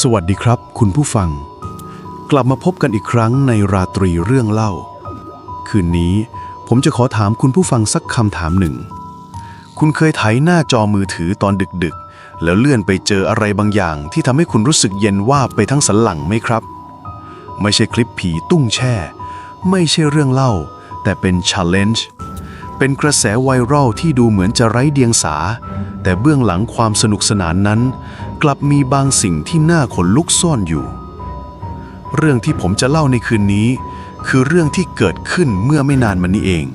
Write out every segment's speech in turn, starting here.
สวัสดีครับ คุณผู้ฟัง กลับมาพบกันอีกครั้งในราตรีเรื่องเล่า คืนนี้ผมจะขอถามคุณผู้ฟังสักคำถามหนึ่ง คุณเคยไถหน้าจอมือถือตอนดึกๆ แล้วเลื่อนไปเจออะไรบางอย่าง ที่ทำให้คุณรู้สึกเย็นว่าไปทั้งสันหลังไหมครับ ไม่ใช่คลิปผีตุ้งแช่ ไม่ใช่เรื่องเล่า แต่เป็น challenge เป็นกระแสไวรัลที่ดูเหมือนจะไร้เดียงสา แต่เบื้องหลังความสนุกสนานนั้น กลับมีบางสิ่งที่น่าขนลุกซ่อนอยู่ เรื่องที่ผมจะเล่าในคืนนี้ คือเรื่องที่เกิดขึ้นเมื่อไม่นานมานี้เอง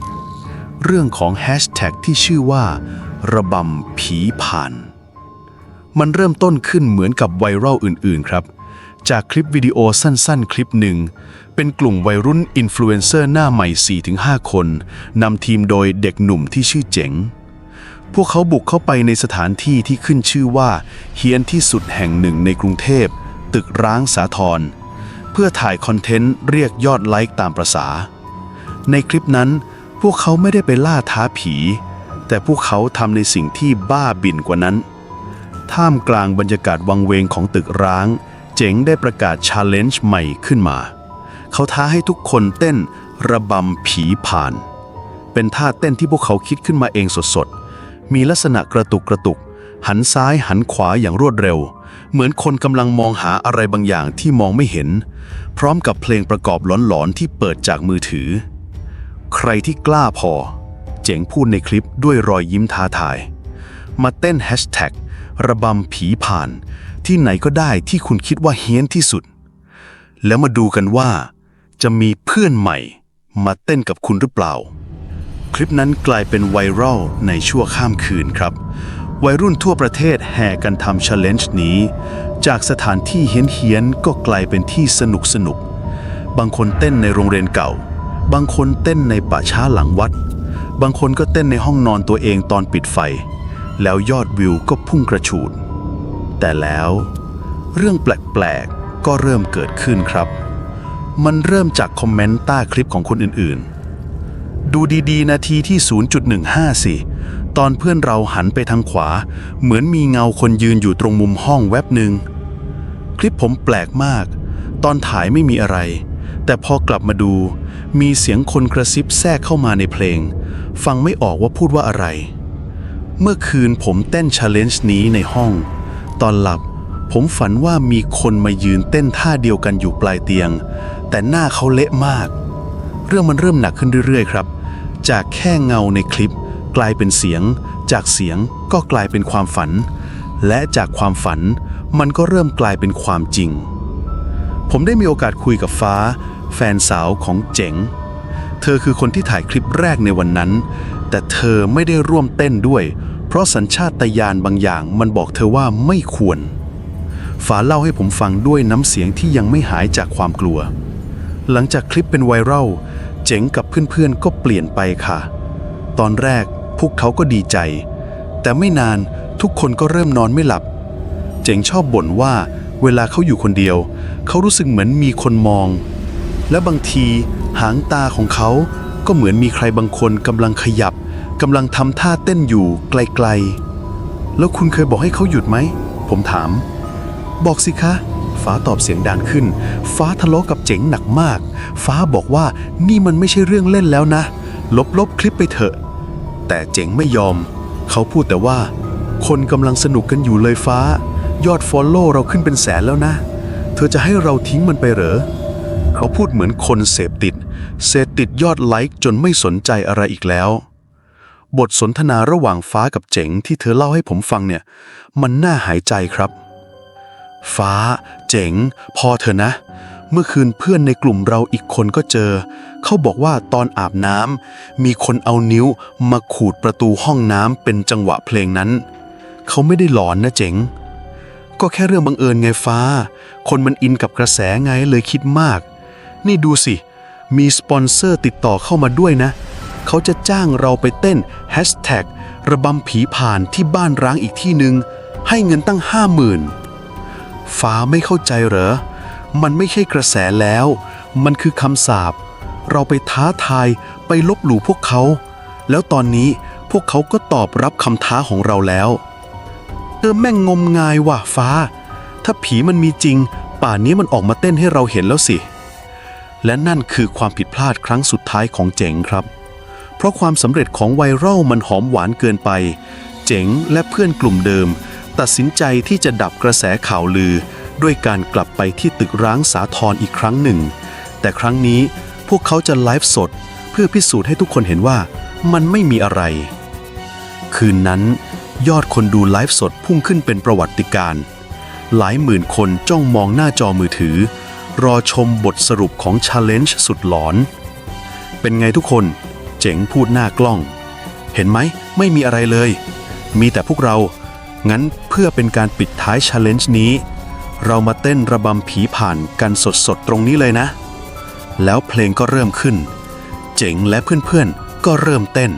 เรื่องของแฮชแท็กที่ชื่อว่า ระบำผีผ่าน มันเริ่มต้นขึ้นเหมือนกับไวรัลอื่น ๆ ครับ จากคลิปวิดีโอสั้นๆ คลิปหนึ่ง เป็นกลุ่มวัยรุ่นอินฟลูเอนเซอร์หน้าใหม่ 4-5 คนนำทีมโดยเด็กหนุ่มที่ชื่อเจ๋ง พวกเขาบุกเข้าไปในสถานที่ที่ขึ้นชื่อว่าเฮี้ยนที่สุดแห่งหนึ่งในกรุงเทพ ตึกร้างสาทรเพื่อถ่ายคอนเทนต์เรียกยอดไลค์ตามประษา ในคลิปนั้น พวกเขาไม่ได้ไปล่าท้าผี แต่พวกเขาทำในสิ่งที่บ้าบิ่นกว่านั้น ท่ามกลางบรรยากาศวังเวงของตึกร้าง จ๋งได้ประกาศชาเลนจ์ใหม่ขึ้นมา เขาท้าให้ทุกคนเต้นระบำผีผ่าน เป็นท่าเต้นที่พวกเขาคิดขึ้นมาเองสดๆ มีลักษณะกระตุกกระตุก หันซ้ายหันขวาอย่างรวดเร็ว เหมือนคนกำลังมองหาอะไรบางอย่างที่มองไม่เห็น พร้อมกับเพลงประกอบหลอนๆที่เปิดจากมือถือ ใครที่กล้าพอ เจ๋งพูดในคลิปด้วยรอยยิ้มท้าทาย มาเต้นแฮชแท็กระบำผีผ่าน ที่ไหนก็ได้ที่คุณคิดว่าเฮี้ยนที่สุด แล้วมาดูกันว่า จะมีเพื่อนใหม่มาเต้นกับคุณหรือเปล่า คลิปนั้นกลายเป็นไวรัลในชั่วข้ามคืนครับ วัยรุ่นทั่วประเทศแห่กันทำ challenge นี้ จากสถานที่เฮี้ยนๆก็กลายเป็นที่สนุกสนุกๆบางคนเต้นในโรงเรียนเก่า บางคนเต้นในป่าช้าหลังวัด บางคนก็เต้นในห้องนอนตัวเองตอนปิดไฟ แล้วยอดวิวก็พุ่งกระฉูด แต่แล้วเรื่องแปลกๆ ก็เริ่มเกิดขึ้นครับ มันเริ่มจากคอมเมนต์ใต้คลิปของคนอื่นๆ ดูดีๆ นาทีที่ 0.15 สิ ตอนเพื่อนเราหันไปทางขวา เหมือนมีเงาคนยืนอยู่ตรงมุมห้องแวบหนึ่ง คลิปผมแปลกมาก ตอนถ่ายไม่มีอะไร แต่พอกลับมาดู มีเสียงคนกระซิบแทรกเข้ามาในเพลง ฟังไม่ออกว่าพูดว่าอะไร เมื่อคืนผมเต้น challenge นี้ในห้อง ตอนหลับ ผมฝันว่ามีคนมายืนเต้นท่าเดียวกันอยู่ปลายเตียง แต่หน้าเขาเละมาก เรื่องมันเริ่มหนักขึ้นเรื่อยๆครับ จากแค่เงาในคลิป กลายเป็นเสียง จากเสียงก็กลายเป็นความฝัน และจากความฝันมันก็เริ่มกลายเป็นความจริง ผมได้มีโอกาสคุยกับฟ้า แฟนสาวของเจ๋ง เธอคือคนที่ถ่ายคลิปแรกในวันนั้น แต่เธอไม่ได้ร่วมเต้นด้วย เพราะสัญชาตญาณบางอย่างมันบอกเธอว่าไม่ควรฟ้าเล่าให้ผมฟังด้วยน้ำเสียงที่ยังไม่หายจากความกลัว หลังจากคลิปเป็นไวรัลเจ๋งกับเพื่อนๆก็เปลี่ยนไปค่ะ ตอนแรกพวกเขาก็ดีใจ แต่ไม่นานทุกคนก็เริ่มนอนไม่หลับ เจ๋งชอบบ่นว่าเวลาเขาอยู่คนเดียว เขารู้สึกเหมือนมีคนมอง และบางทีหางตาของเขาก็เหมือนมีใครบางคนกำลังขยับ กำลังทำท่าเต้นอยู่ไกลๆ แล้วคุณเคยบอกให้เขาหยุดไหม ผมถาม บอกสิคะ ฟ้าตอบเสียงดังขึ้น ฟ้าทะเลาะกับเจ๋งหนักมาก ฟ้าบอกว่านี่มันไม่ใช่เรื่องเล่นแล้วนะ ลบๆคลิปไปเถอะ แต่เจ๋งไม่ยอม เขาพูดแต่ว่า คนกำลังสนุกกันอยู่เลยฟ้า ยอดฟอลโล่เราขึ้นเป็นแสนแล้วนะ เธอจะให้เราทิ้งมันไปเหรอเขาพูดเหมือนคนเสพติด เสพติดยอดไลค์จนไม่สนใจอะไรอีกแล้ว บทสนทนาระหว่างฟ้ากับเจ๋งที่เธอเล่าให้ผมฟังเนี่ย มันน่าหายใจครับ ฟ้า เจ๋ง พอเถอนะ เมื่อคืนเพื่อนในกลุ่มเราอีกคนก็เจอ เขาบอกว่าตอนอาบน้ำมีคนเอานิ้วมาขูดประตูห้องน้ำเป็นจังหวะเพลงนั้น เขาไม่ได้หลอนนะเจ๋ง ก็แค่เรื่องบังเอิญไงฟ้า คนมันอินกับกระแสไงเลยคิดมาก นี่ดูสิ มีสปอนเซอร์ติดต่อเข้ามาด้วยนะ เขาจะจ้างเราไปเต้นแฮชแท็กระบำผีผ่านที่บ้านร้างอีกที่หนึ่งให้เงินตั้งห้าหมื่นฟ้าไม่เข้าใจเหรอ มันไม่ใช่กระแสแล้ว มันคือคำสาป เราไปท้าทายไปลบหลู่พวกเขา แล้วตอนนี้พวกเขาก็ตอบรับคำท้าของเราแล้วเธอแม่งงมงายว่ะฟ้า ถ้าผีมันมีจริง ป่านนี้มันออกมาเต้นให้เราเห็นแล้วสิ และนั่นคือความผิดพลาดครั้งสุดท้ายของเจ๋งครับ เพราะความสำเร็จของไวรัลมันหอมหวานเกินไป เจ๋งและเพื่อนกลุ่มเดิม ตัดสินใจที่จะดับกระแสข่าวลือ ด้วยการกลับไปที่ตึกร้างสาทรอีกครั้งหนึ่ง แต่ครั้งนี้พวกเขาจะไลฟ์สด เพื่อพิสูจน์ให้ทุกคนเห็นว่ามันไม่มีอะไร คืนนั้น ยอดคนดูไลฟ์สดพุ่งขึ้นเป็นประวัติการณ์หลายหมื่นคนจ้องมองหน้าจอมือถือ รอชมบทสรุปของ Challenge สุดหลอน เป็นไงทุกคน เจ๋งพูดหน้ากล้อง เห็นไหมไม่มีอะไรเลย มีแต่พวกเรา งั้นเพื่อเป็นการปิดท้าย Challenge นี้ เรามาเต้นระบำผีผ่านกันสดๆตรงนี้เลยนะ แล้วเพลงก็เริ่มขึ้น เจ๋งและเพื่อนๆก็เริ่มเต้น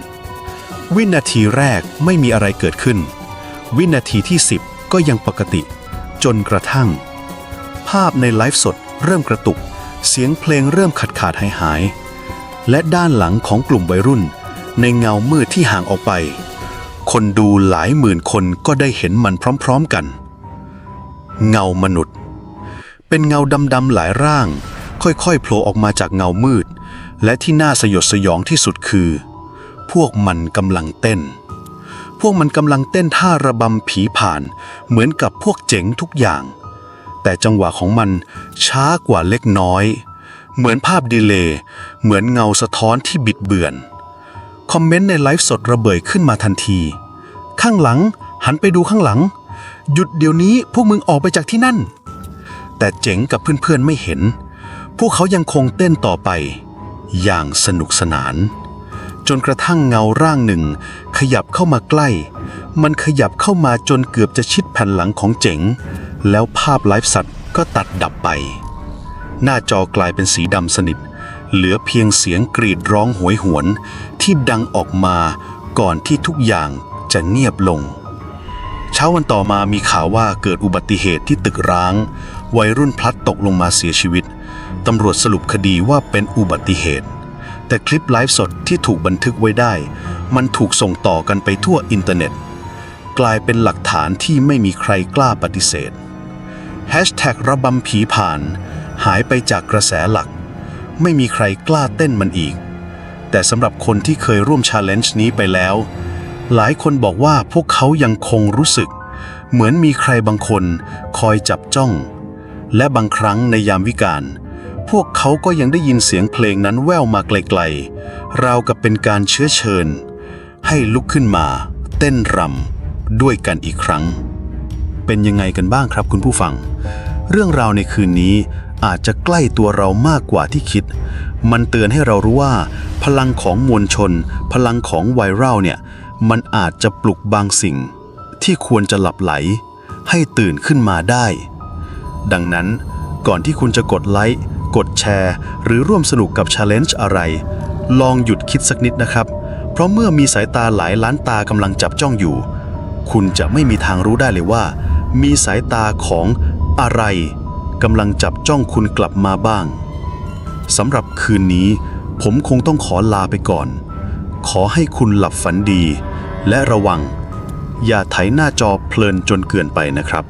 วินาทีแรกไม่มีอะไรเกิดขึ้น วินาทีที่ 10 ก็ยังปกติ จนกระทั่ง ภาพในไลฟ์สดเริ่มกระตุก เสียงเพลงเริ่มขาดขาดหายหาย และด้านหลังของกลุ่มวัยรุ่น ในเงามืดที่ห่างออกไป คนดูหลายหมื่นคนก็ได้เห็นมันพร้อมๆกัน เงามนุษย์ เป็นเงาดำๆหลายร่าง ค่อยๆโผล่ออกมาจากเงามืด และที่น่าสยดสยองที่สุดคือ พวกมันกำลังเต้น พวกมันกำลังเต้นท่าระบำผีผ่าน เหมือนกับพวกเจ๋งทุกอย่าง แต่จังหวะของมันช้ากว่าเล็กน้อย เหมือนภาพดีเลย์ เหมือนเงาสะท้อนที่บิดเบือน คอมเมนต์ในไลฟ์สดระเบิดขึ้นมาทันที ข้างหลังหันไปดูข้างหลัง หยุดเดี๋ยวนี้พวกมึงออกไปจากที่นั่น แต่เจ๋งกับเพื่อนๆไม่เห็น พวกเขายังคงเต้นต่อไป อย่างสนุกสนาน จนกระทั่งเงาร่างหนึ่ง ขยับเข้ามาใกล้ มันขยับเข้ามาจนเกือบจะชิดแผ่นหลังของเจ๋ง แล้วภาพไลฟ์สัตว์ก็ตัดดับไป หน้าจอกลายเป็นสีดำสนิท เหลือเพียงเสียงกรีดร้องโหวยหวนที่ดังออกมาก่อนที่ทุกอย่างจะเงียบลง เช้าวันต่อมามีข่าวว่าเกิดอุบัติเหตุที่ตึกร้าง วัยรุ่นพลัดตกลงมาเสียชีวิต ตำรวจสรุปคดีว่าเป็นอุบัติเหตุ แต่คลิปไลฟ์สดที่ถูกบันทึกไว้ได้ มันถูกส่งต่อกันไปทั่วอินเทอร์เน็ต กลายเป็นหลักฐานที่ไม่มีใครกล้าปฏิเสธแฮชแท็กระบำผีผ่าน หายไปจากกระแสหลัก ไม่มีใครกล้าเต้นมันอีก แต่สำหรับคนที่เคยร่วมชาเลนจ์นี้ไปแล้ว หลายคนบอกว่าพวกเขายังคงรู้สึก เหมือนมีใครบางคนคอยจับจ้อง และบางครั้งในยามวิกาลพวกเขาก็ยังได้ยินเสียงเพลงนั้นแว่วมาไกลๆ ราวกับเป็นการเชื้อเชิญ ให้ลุกขึ้นมาเต้นรำด้วยกันอีกครั้ง เป็นยังไงกันบ้างครับคุณผู้ฟัง เรื่องราวในคืนนี้ อาจจะใกล้ตัวเรามากกว่าที่คิด มันเตือนให้เรารู้ว่า พลังของมวลชน พลังของไวรัลเนี่ย มันอาจจะปลุกบางสิ่ง ที่ควรจะหลับไหล ให้ตื่นขึ้นมาได้ ดังนั้นก่อนที่คุณจะกดไลค์ กดแชร์ หรือร่วมสนุกกับ Challenge อะไร ลองหยุดคิดสักนิดนะครับ เพราะเมื่อมีสายตาหลายล้านตากำลังจับจ้องอยู่ คุณจะไม่มีทางรู้ได้เลยว่า มีสายตาของอะไร กำลังจับจ้องคุณกลับมาบ้างสำหรับคืนนี้ ผมคงต้องขอลาไปก่อน ขอให้คุณหลับฝันดี และระวัง อย่าไถหน้าจอเพลินจนเกินไปนะครับ